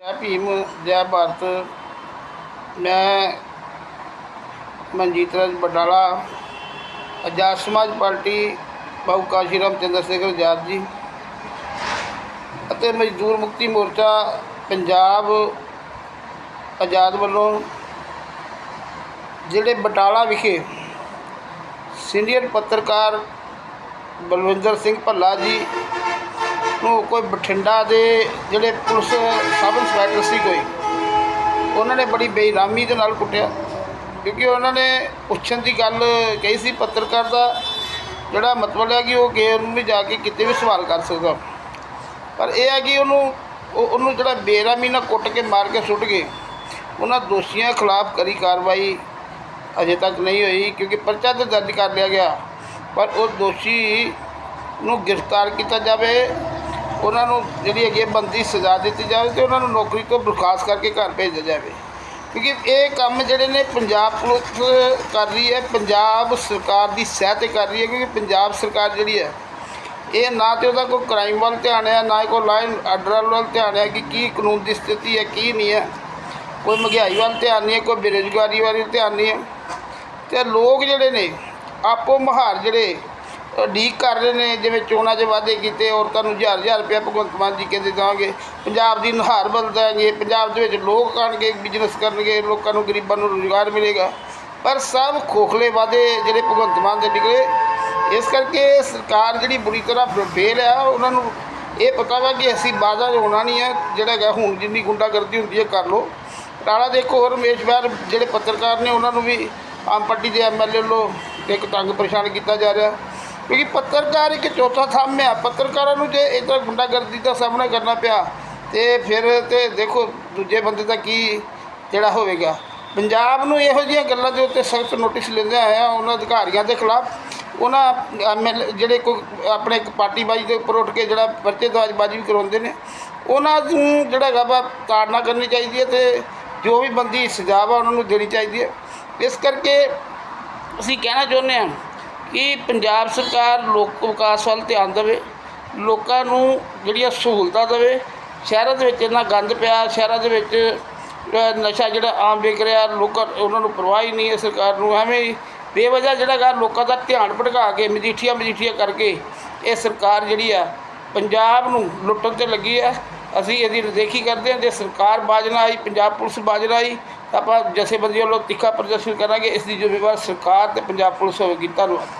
ਜੈ ਭੀਮ ਜੈ ਭਾਰਤ, ਮੈਂ ਮਨਜੀਤ ਰਾਜ ਬਟਾਲਾ ਆਜ਼ਾਦ ਸਮਾਜ ਪਾਰਟੀ ਬਾਬੂ ਕਾਸ਼ੀ ਰਾਮ ਚੰਦਰ ਸ਼ੇਖਰ ਆਜ਼ਾਦ ਜੀ ਅਤੇ ਮਜ਼ਦੂਰ ਮੁਕਤੀ ਮੋਰਚਾ ਪੰਜਾਬ ਆਜ਼ਾਦ ਵੱਲੋਂ, ਜਿਹੜੇ ਬਟਾਲਾ ਵਿਖੇ ਸੀਨੀਅਰ ਪੱਤਰਕਾਰ ਬਲਵਿੰਦਰ ਸਿੰਘ ਭੱਲਾ ਜੀ ਨੂੰ ਕੋਈ ਬਠਿੰਡਾ ਦੇ ਜਿਹੜੇ ਪੁਲਿਸ ਸਬ ਇੰਸਪੈਕਟਰ ਸੀ ਕੋਈ, ਉਹਨਾਂ ਨੇ ਬੜੀ ਬੇਰਾਮੀ ਦੇ ਨਾਲ ਕੁੱਟਿਆ। ਕਿਉਂਕਿ ਉਹਨਾਂ ਨੇ ਪੁੱਛਣ ਦੀ ਗੱਲ ਕਹੀ ਸੀ ਪੱਤਰਕਾਰ ਦਾ, ਜਿਹੜਾ ਮਤਲਬ ਹੈ ਕਿ ਉਹ ਕਿਸੇ ਨੂੰ ਵੀ ਜਾ ਕੇ ਕਿਤੇ ਵੀ ਸਵਾਲ ਕਰ ਸਕਦਾ। ਪਰ ਇਹ ਹੈ ਕਿ ਉਹਨੂੰ, ਉਹ- ਉਹਨੂੰ ਜਿਹੜਾ ਬੇਰਾਮੀ ਨਾਲ ਕੁੱਟ ਕੇ ਮਾਰ ਕੇ ਸੁੱਟ ਗਏ, ਉਹਨਾਂ ਦੋਸ਼ੀਆਂ ਖਿਲਾਫ ਕਰੀ ਕਾਰਵਾਈ ਅਜੇ ਤੱਕ ਨਹੀਂ ਹੋਈ, ਕਿਉਂਕਿ ਪਰਚਾ ਤਾਂ ਦਰਜ ਕਰ ਲਿਆ ਗਿਆ। ਪਰ ਉਹ ਦੋਸ਼ੀ ਨੂੰ ਗ੍ਰਿਫਤਾਰ ਕੀਤਾ ਜਾਵੇ ਉਹਨਾਂ ਨੂੰ ਜਿਹੜੀ ਅੱਗੇ ਬੰਦੀ ਸਜ਼ਾ ਦਿੱਤੀ ਜਾਵੇ ਤੇ ਉਹਨਾਂ ਨੂੰ ਨੌਕਰੀ ਤੋਂ ਬਰਖਾਸਤ ਕਰਕੇ ਘਰ ਭੇਜਿਆ ਜਾਵੇ। ਕਿਉਂਕਿ ਇਹ ਕੰਮ ਜਿਹੜੇ ਨੇ ਪੰਜਾਬ ਪੁਲਿਸ ਕਰ ਰਹੀ ਹੈ, ਪੰਜਾਬ ਸਰਕਾਰ ਦੀ ਸਹਿ 'ਤੇ ਕਰ ਰਹੀ ਹੈ ਕਿਉਂਕਿ ਪੰਜਾਬ ਸਰਕਾਰ ਜਿਹੜੀ ਹੈ, ਇਹ ਨਾ ਤੇ ਉਹਦਾ ਕੋਈ ਕ੍ਰਾਈਮ ਵੱਲ ਧਿਆਨ ਹੈ, ਨਾ ਕੋਈ ਲਾਈਨ ਆਰਡਰ ਵੱਲ ਧਿਆਨ ਹੈ ਕਿ ਕੀ ਕਾਨੂੰਨ ਦੀ ਸਥਿਤੀ ਹੈ, ਕੀ ਨਹੀਂ ਹੈ। ਕੋਈ ਮਹਿੰਗਾਈ ਵੱਲ ਧਿਆਨ ਨਹੀਂ ਹੈ, ਕੋਈ ਬੇਰੁਜ਼ਗਾਰੀ ਵੱਲ ਧਿਆਨ ਨਹੀਂ ਹੈ। ਤੇ ਲੋਕ ਜਿਹੜੇ ਨੇ ਆਪੋ ਮਹਾਰ ਜਿਹੜੇ ਉਡੀਕ ਕਰ ਰਹੇ ਨੇ, ਜਿਵੇਂ ਚੋਣਾਂ 'ਚ ਵਾਅਦੇ ਕੀਤੇ, ਔਰਤਾਂ ਨੂੰ ਹਜ਼ਾਰ ਹਜ਼ਾਰ ਰੁਪਇਆ ਭਗਵੰਤ ਮਾਨ ਜੀ ਕਹਿੰਦੇ ਦੇਵਾਂਗੇ। ਪੰਜਾਬ ਦੀ ਨੁਹਾਰ ਬਦਲ ਦਾਂਗੇ ਪੰਜਾਬ ਦੇ ਵਿੱਚ ਲੋਕ ਆਉਣਗੇ ਬਿਜ਼ਨਸ ਕਰਨਗੇ, ਲੋਕਾਂ ਨੂੰ ਗਰੀਬਾਂ ਨੂੰ ਰੁਜ਼ਗਾਰ ਮਿਲੇਗਾ। ਪਰ ਸਭ ਖੋਖਲੇ ਵਾਅਦੇ ਜਿਹੜੇ ਭਗਵੰਤ ਮਾਨ ਦੇ ਨਿਕਲੇ, ਇਸ ਕਰਕੇ ਸਰਕਾਰ ਜਿਹੜੀ ਬੁਰੀ ਤਰ੍ਹਾਂ ਫੇਲ ਆ, ਉਹਨਾਂ ਨੂੰ ਇਹ ਪਤਾ ਵਾ ਕਿ ਅਸੀਂ ਬਾਜ਼ਾ ਹੋਣਾ ਨਹੀਂ ਹੈ ਜਿਹੜਾ ਹੈਗਾ ਹੁਣ ਜਿੰਨੀ ਗੁੰਡਾਗਰਦੀ ਹੁੰਦੀ ਹੈ ਕਰ ਲਓ। ਟਾਲਾ ਦੇ ਇੱਕ ਹੋਰ ਰਮੇਸ਼ ਬਾਰ ਜਿਹੜੇ ਪੱਤਰਕਾਰ ਨੇ, ਉਹਨਾਂ ਨੂੰ ਵੀ ਆਮ ਪਾਰਟੀ ਦੇ ਐਮਐਲਏ ਵੱਲੋਂ ਇੱਕ ਤੰਗ ਪਰੇਸ਼ਾਨ ਕੀਤਾ ਜਾ ਰਿਹਾ। ਕਿਉਂਕਿ ਪੱਤਰਕਾਰ ਇੱਕ ਚੌਥਾ ਥੰਮ ਹੈ, ਪੱਤਰਕਾਰਾਂ ਨੂੰ ਜੇ ਇਸ ਤਰ੍ਹਾਂ ਗੁੰਡਾਗਰਦੀ ਦਾ ਸਾਹਮਣਾ ਕਰਨਾ ਪਿਆ, ਤੇ ਫਿਰ ਤੇ ਦੇਖੋ ਦੂਜੇ ਬੰਦੇ ਦਾ ਕੀ ਜਿਹੜਾ ਹੋਵੇਗਾ। ਪੰਜਾਬ ਨੂੰ ਇਹੋ ਜਿਹੀਆਂ ਗੱਲਾਂ ਦੇ ਉੱਤੇ ਸਖਤ ਨੋਟਿਸ ਲੈਂਦੇ ਆਇਆ ਉਹਨਾਂ ਅਧਿਕਾਰੀਆਂ ਦੇ ਖਿਲਾਫ। ਉਹਨਾਂ ਐਮਐਲ ਜਿਹੜੇ ਕੋਈ ਆਪਣੇ ਇੱਕ ਪਾਰਟੀ ਦੇ ਉੱਪਰ ਉੱਠ ਕੇ ਜਿਹੜਾ ਪਰਚੇ ਦਵਾਜ਼ਬਾਜ਼ੀ ਵੀ ਕਰਾਉਂਦੇ ਨੇ, ਉਹਨਾਂ ਨੂੰ ਜਿਹੜਾ ਹੈਗਾ ਵਾ ਤਾੜਨਾ ਕਰਨੀ ਚਾਹੀਦੀ ਹੈ ਤੇ ਜੋ ਵੀ ਬੰਦੀ ਸਜ਼ਾ ਵਾ ਉਹਨਾਂ ਨੂੰ ਦੇਣੀ ਚਾਹੀਦੀ ਹੈ। ਇਸ ਕਰਕੇ ਅਸੀਂ ਕਹਿਣਾ ਚਾਹੁੰਦੇ ਹਾਂ ਕਿ ਪੰਜਾਬ ਸਰਕਾਰ ਲੋਕ ਵਿਕਾਸ ਵੱਲ ਧਿਆਨ ਦੇਵੇ, ਲੋਕਾਂ ਨੂੰ ਜਿਹੜੀਆਂ ਸਹੂਲਤਾਂ ਦੇਵੇ, ਸ਼ਹਿਰਾਂ ਦੇ ਵਿੱਚ ਇੰਨਾ ਗੰਦ ਪਿਆ, ਸ਼ਹਿਰਾਂ ਦੇ ਵਿੱਚ ਨਸ਼ਾ ਜਿਹੜਾ ਆਮ ਵਿਕ ਰਿਹਾ, ਲੋਕਾਂ, ਉਹਨਾਂ ਨੂੰ ਪਰਵਾਹ ਹੀ ਨਹੀਂ ਹੈ ਸਰਕਾਰ ਨੂੰ, ਐਵੇਂ ਹੀ ਬੇਵਜ੍ਹਾ ਜਿਹੜਾ ਗਾ ਲੋਕਾਂ ਦਾ ਧਿਆਨ ਭਟਕਾ ਕੇ, ਮਜੀਠੀਆਂ ਮਜੀਠੀਆਂ ਕਰਕੇ ਇਹ ਸਰਕਾਰ ਜਿਹੜੀ ਆ, ਪੰਜਾਬ ਨੂੰ ਲੁੱਟਣ ਤੇ ਲੱਗੀ ਆ। ਅਸੀਂ ਇਹਦੀ ਰਦੇਖੀ ਕਰਦੇ ਹਾਂ ਜੇ ਸਰਕਾਰ ਬਾਜ ਨਾ ਆਈ, ਪੰਜਾਬ ਪੁਲਿਸ ਬਾਜਣਾ ਆਈ, ਤਾਂ ਆਪਾਂ ਜਥੇਬੰਦੀਆਂ ਵੱਲੋਂ ਤਿੱਖਾ ਪ੍ਰਦਰਸ਼ਨ ਕਰਾਂਗੇ, ਇਸ ਦੀ ਜ਼ਿੰਮੇਵਾਰ ਸਰਕਾਰ ਤੇ ਪੰਜਾਬ ਪੁਲਿਸ ਹੋਵੇਗੀ। ਧੰਨਵਾਦ।